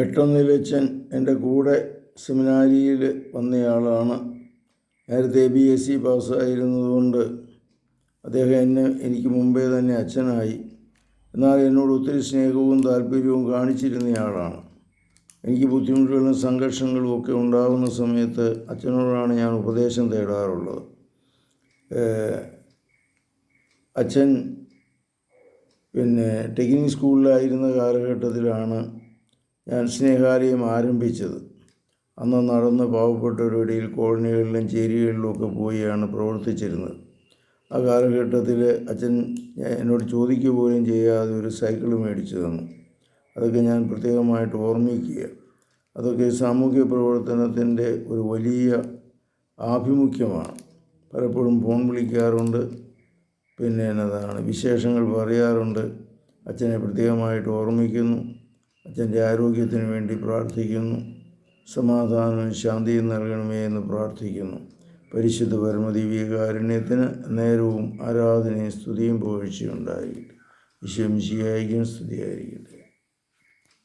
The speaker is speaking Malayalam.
എട്ടൊന്നിലച്ചൻ എന്റെ കൂടെ സെമിനാരിയിൽ വന്നയാളാണ്. നേരത്തെ ബി എസ് സി പാസ്സായിരുന്നതുകൊണ്ട് അദ്ദേഹം എന്നെ എനിക്ക് മുമ്പേ തന്നെ അച്ഛനായി. എന്നാൽ എന്നോട് ഒത്തിരി സ്നേഹവും താല്പര്യവും കാണിച്ചിരുന്നയാളാണ്. എനിക്ക് ബുദ്ധിമുട്ടുകളും സംഘർഷങ്ങളും ഒക്കെ ഉണ്ടാകുന്ന സമയത്ത് അച്ഛനോടാണ് ഞാൻ ഉപദേശം തേടാറുള്ളത്. അച്ഛൻ പിന്നെ ടെക്നിക് സ്കൂളിലായിരുന്ന കാലഘട്ടത്തിലാണ് ഞാൻ സ്നേഹാലയം ആരംഭിച്ചത്. അന്ന് നടന്ന് പാവപ്പെട്ടവരുടെ കോളനികളിലും ചേരികളിലും ഒക്കെ പോയാണ് പ്രവർത്തിച്ചിരുന്നത്. ആ കാലഘട്ടത്തിൽ അച്ഛൻ എന്നോട് ചോദിക്കുക പോലും ചെയ്യാതെ ഒരു സൈക്കിൾ മേടിച്ചു തന്നു. അതൊക്കെ ഞാൻ പ്രത്യേകമായിട്ട് ഓർമ്മിക്കുക. അതൊക്കെ സാമൂഹ്യ പ്രവർത്തനത്തിന്റെ ഒരു വലിയ ആഭിമുഖ്യമാണ്. പലപ്പോഴും ഫോൺ വിളിക്കാറുണ്ട്. പിന്നെ എന്നതാണ് വിശേഷങ്ങൾ പറയാറുണ്ട്. അച്ഛനെ പ്രത്യേകമായിട്ട് ഓർമ്മിക്കുന്നു. അച്ഛന്റെ ആരോഗ്യത്തിന് വേണ്ടി പ്രാർത്ഥിക്കുന്നു. സമാധാനവും ശാന്തിയും നൽകണമേ എന്ന് പ്രാർത്ഥിക്കുന്നു. പരിശുദ്ധ പരമദിവ്യകാരുണ്യത്തിന് നേരവും ആരാധനയും സ്തുതിയും പുകഴ്ചയുണ്ടായിരിക്കട്ടെ ഈശ്വം സ്തുതിയായിരിക്കട്ടെ.